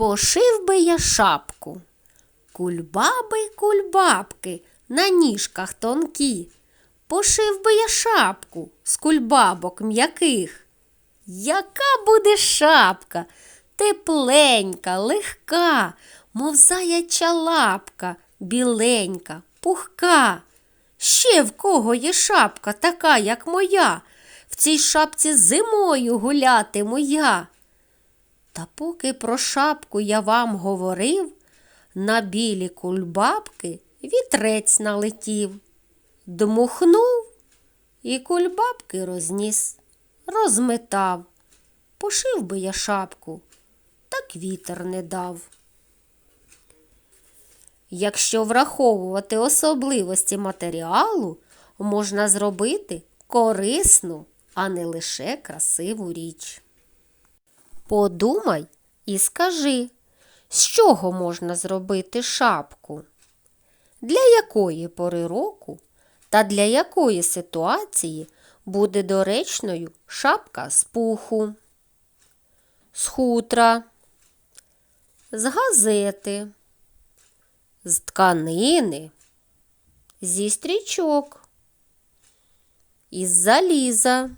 Пошив би я шапку. Кульбаби, кульбабки, на ніжках тонкі. Пошив би я шапку з кульбабок м'яких. Яка буде шапка? Тепленька, легка, мов заяча лапка, біленька, пухка. Ще в кого є шапка така, як моя, в цій шапці зимою гулятиму я. Та поки про шапку я вам говорив, на білі кульбабки вітрець налетів, дмухнув і кульбабки розніс, розметав. Пошив би я шапку, так вітер не дав. Якщо враховувати особливості матеріалу, можна зробити корисну, а не лише красиву річ. Подумай і скажи, з чого можна зробити шапку? Для якої пори року та для якої ситуації буде доречною шапка з пуху, з хутра, з газети, з тканини, зі стрічок, із заліза,